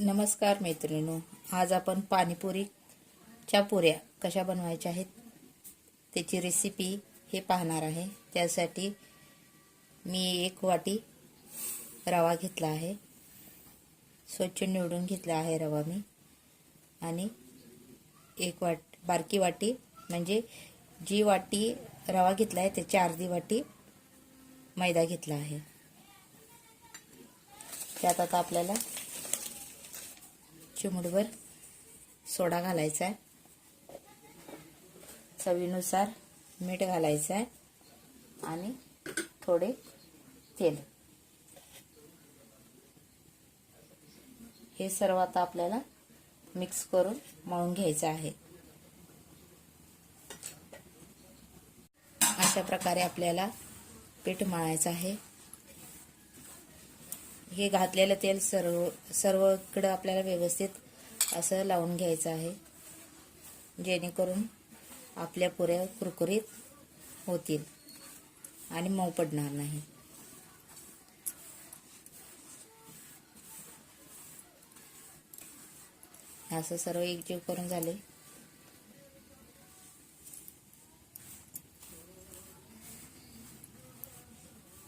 नमस्कार मैत्रिणीनो आज आपण पाणीपुरीच्या पुऱ्या कशा बनवायच्या आहेत त्याची रेसिपी हे पाहणार आहे. त्यासाठी मी एक वाटी रवा घेतला आहे. स्वच्छ निवडून घेतला आहे रवा मी. आणि एक वाट बारकी वाटी म्हणजे जी वाटी रवा घेतला आहे त्याची अर्धी वाटी मैदा घेतला आहे. त्यात आता आपल्याला चिमूटभर सोडा घालायचा आहे चवीनुसार मीठ घालायचं आहे आणि थोडे तेल. हे सर्व आता आपल्याला मिक्स करून मळून घ्यायचं आहे. अशा प्रकारे आपल्याला पीठ मळायचं आहे. हे घातलेलं तेल सर्व सर्वकडं आपल्याला व्यवस्थित असं लावून घ्यायचं आहे. जेणेकरून आपल्या पुऱ्या कुरकुरीत होतील आणि मऊ पडणार नाही. असं सर्व एकजीव करून झाले.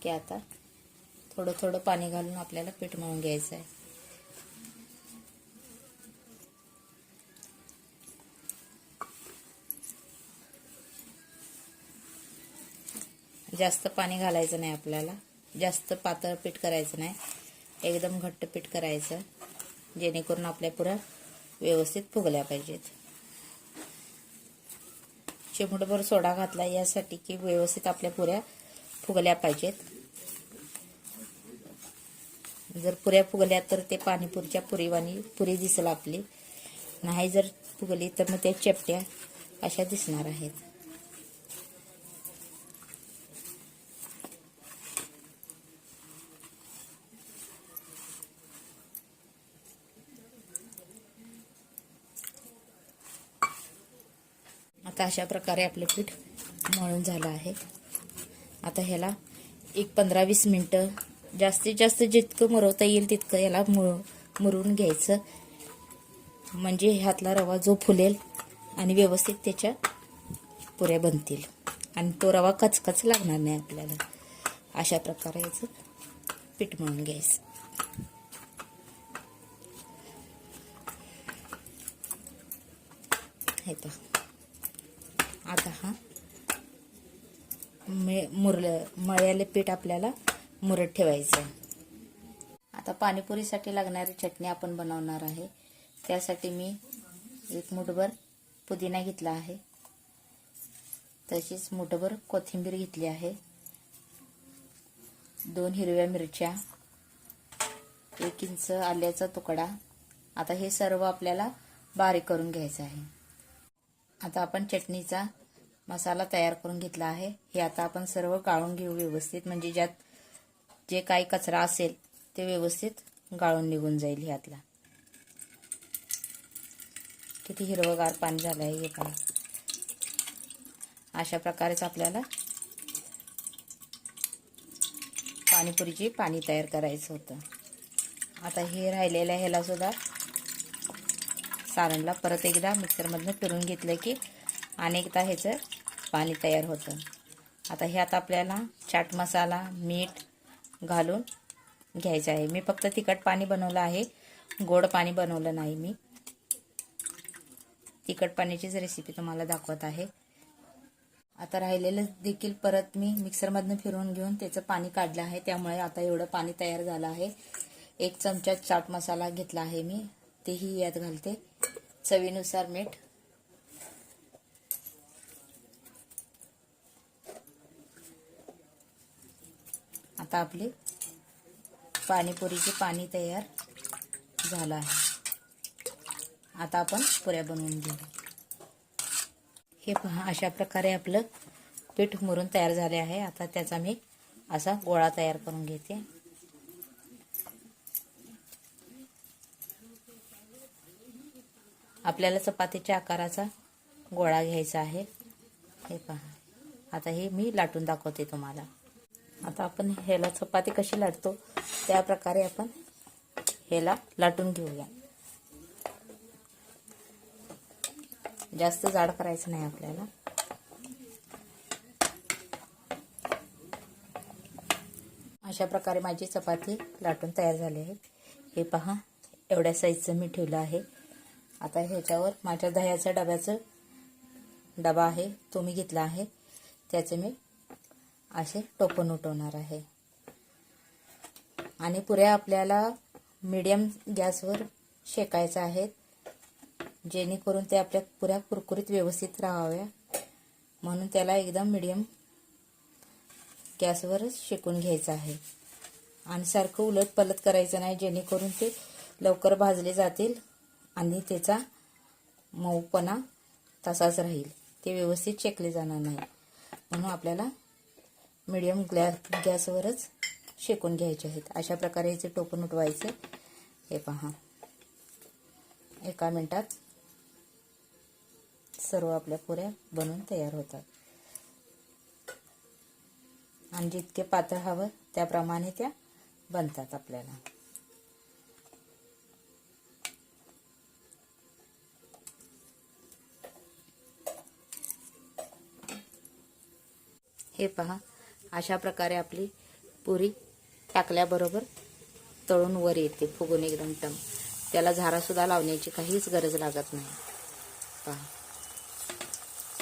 की आता थोडं थोडं पाणी घालून आपल्याला पीठ मळून घ्यायचं आहे. जास्त पाणी घालायचं नाही आपल्याला. जास्त पातळ पीठ करायचं नाही. एकदम घट्ट पीठ करायचं जेणेकरून आपल्या पुऱ्या व्यवस्थित फुगल्या पाहिजेत. चिमूटभर सोडा घातला यासाठी की व्यवस्थित आपल्या पुऱ्या फुगल्या पाहिजेत. जर पुऱ्या फुगल्या तर ते पाणीपुरीच्या पुरीवाणी पुरी दिसेल आपली. नाही जर फुगली तर मग त्या चपट्या अशा दिसणार आहेत. आता अशा प्रकारे आपलं पीठ मळून झालं आहे. आता ह्याला एक पंधरा वीस मिनटं जास्तीत जास्त जितकं मुरवता येईल तितकं याला मुर मुरून घ्यायचं. म्हणजे ह्यातला रवा जो फुलेल आणि व्यवस्थित त्याच्या पुऱ्या बनतील. आणि तो रवा कचकच लागणार नाही आपल्याला. अशा प्रकारे याचं पीठ मळून घ्यायचं. हे आता हा मे मुरलं मळ्याले पीठ आपल्याला मुरत ठेवायचं. आता पाणीपुरीसाठी लागणारी चटणी आपण बनवणार आहे. त्यासाठी मी एक मुठभर पुदिना घेतला आहे. तशीच मुठभर कोथिंबीर घेतली आहे. दोन हिरव्या मिरच्या एक इंच आल्याचा तुकडा. आता हे सर्व आपल्याला बारीक करून घ्यायचं आहे. आता आपण चटणीचा मसाला तयार करून घेतला आहे. हे आता आपण सर्व गाळून घेऊ व्यवस्थित. म्हणजे ज्यात जे काही कचरा असेल ते व्यवस्थित गाळून निघून जाईल ह्यातला. किती हिरवगार पाणी झालं आहे हे पहा अशा प्रकारेच आपल्याला पाणीपुरीची पाणी तयार करायचं होतं. आता हे राहिलेल्या ह्याला सुद्धा सारणला परत एकदा मिक्सरमधनं फिरून घेतलं की अनेकदा ह्याचं पाणी तयार होतं. आता ह्यात आपल्याला चाट मसाला मीठ घालून घ्यायचं आहे. मी फक्त तिखट पाणी बनवलं आहे. गोड पाणी बनवलं नाही मी. तिखट पाण्याचीच रेसिपी तुम्हाला दाखवत आहे. आता राहिलेलं देखील परत मी मिक्सरमधनं फिरवून घेऊन त्याचं पाणी काढलं आहे. त्यामुळे आता एवढं पाणी तयार झालं आहे. एक चमचा चाट मसाला घेतला आहे मी. तेही यात घालते. चवीनुसार मीठ आता आपली पाणीपुरीचे पाणी तयार झालं आहे. आता आपण पुऱ्या बनवून घेऊ. हे पहा अशा प्रकारे आपलं पीठ मुरून तयार झाले आहे. आता त्याचा मी असा गोळा तयार करून घेते. आपल्याला चपातीच्या आकाराचा गोळा घ्यायचा आहे. हे पहा. आता हे मी लाटून दाखवते तुम्हाला. आता आपण ह्याला चपाती कशी लाटतो त्या प्रकारे आपण ह्याला लाटून घेऊया. जास्त जाड करायचं नाही आपल्याला. अशा प्रकारे माझी चपाती लाटून तयार झाली आहे. हे पहा एवढ्या साईजचं मी ठेवलं आहे. आता ह्याच्यावर माझ्या दह्याच्या डब्याचं डबा आहे तो मी घेतला आहे. त्याचं मी असे टोपण उठवणार आहे. आणि पुऱ्या आपल्याला मीडियम गॅसवर शेकायचं आहेत जेणेकरून ते आपल्या पुऱ्या कुरकुरीत व्यवस्थित राहाव्या. म्हणून त्याला एकदम मीडियम गॅसवरच शेकून घ्यायचं आहे. आणि सारखं उलट पलट करायचं नाही जेणेकरून ते लवकर भाजले जातील आणि त्याचा मऊपणा तसाच राहील. ते व्यवस्थित शेकले जाणार नाही. म्हणून आपल्याला मीडियम ग्लॅ गॅसवरच शेकून घ्यायचे आहेत. अशा प्रकारे याचे टोपण उठवायचे हे पहा. एका मिनटात सर्व आपल्या पुऱ्या बनवून तयार होतात. आणि जितके पातळ हवं त्याप्रमाणे त्या बनतात आपल्याला. हे पहा. अशा प्रकारे आपली पुरी टाकल्याबरोबर तळून वर येते फुगून एकदम टम. त्याला झारासुद्धा लावण्याची काहीच गरज लागत नाही. पहा.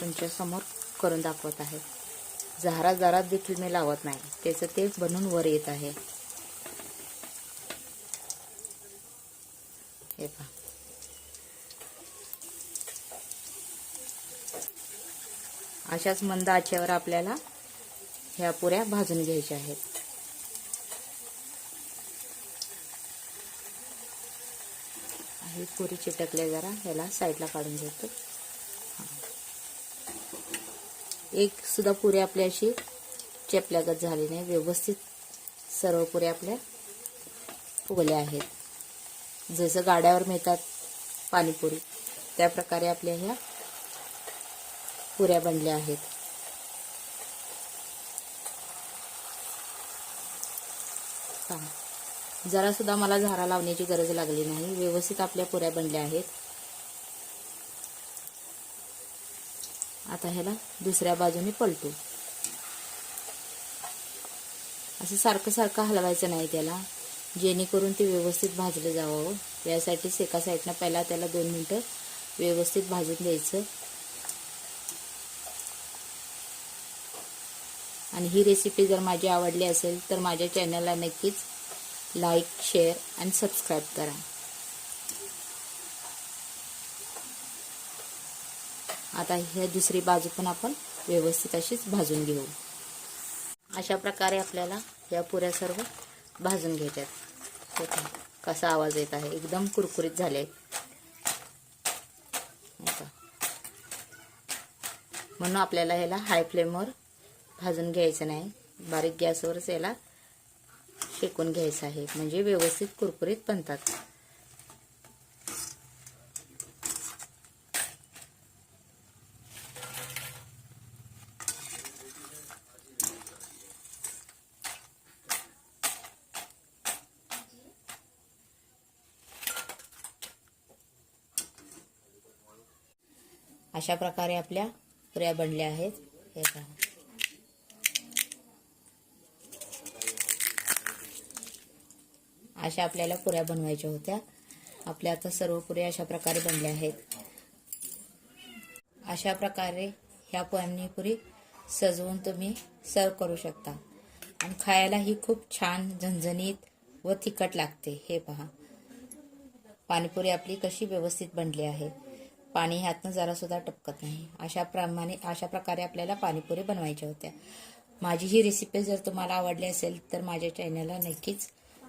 तुमच्यासमोर करून दाखवत आहे. झारा जरा देखील मी लावत नाही. त्याचं ते बनून वर येत आहे. हे पहा. अशाच मंद आचेवर आपल्याला ह्या पुऱ्या भाजून घ्यायच्या आहेत. ही पुरी चिटकले जरा ह्याला साईडला काढून घेतो. एक सुद्धा पुऱ्या आपल्या अशी चेपल्यागत झाली नाही व्यवस्थित सर्व पुऱ्या आपल्या फुगल्या आहेत. जसं गाड्यावर मिळतात पाणीपुरी त्याप्रकारे आपल्या ह्या पुऱ्या बनल्या आहेत. पहा जरासुद्धा मला झारा लावण्याची गरज लागली नाही. व्यवस्थित आपल्या पुऱ्या बनल्या आहेत. आता ह्याला दुसऱ्या बाजूने पलटू. असं सारखं सारखं हलवायचं नाही त्याला. जेणेकरून ते व्यवस्थित भाजलं जावं हो. यासाठीच एका साईडनं पहिला त्याला दोन मिनटं व्यवस्थित भाजून द्यायचं. आणि ही रेसिपी जर माझी आवडली असेल तर माझ्या चॅनलला नक्कीच लाईक शेअर आणि सबस्क्राईब करा. आता ह्या दुसरी बाजू पण आपण व्यवस्थित अशीच भाजून घेऊ. अशा प्रकारे आपल्याला या पुऱ्या सर्व भाजून घ्यायच्यात. ओके कसा आवाज येत आहे. एकदम कुरकुरीत झाले. म्हणून आपल्याला ह्याला हाय फ्लेमवर भाजून घ्यायचं नाही. बारीक गॅसवरच याला शेकून घ्यायचं आहे. म्हणजे व्यवस्थित कुरकुरीत बनतात. अशा प्रकारे आपल्या पुऱ्या बनल्या आहेत. हे पहा. अशा आपल्याला पुऱ्या बनवायच्या होत्या. आपल्या आता सर्व पुऱ्या अशा प्रकारे बनल्या आहेत. अशा प्रकारे ह्या पाणीपुरी सजवून तुम्ही सर्व करू शकता. आणि खायला ही खूप छान झणझणीत व तिखट लागते. हे पहा. पाणीपुरी आपली कशी व्यवस्थित बनली आहे. पाणी ह्यातनं जरासुद्धा टपकत नाही. अशा प्रमाणे अशा प्रकारे आपल्याला पाणीपुरी बनवायच्या होत्या. माझी ही रेसिपी जर तुम्हाला आवडली असेल तर माझ्या चॅनलला नक्कीच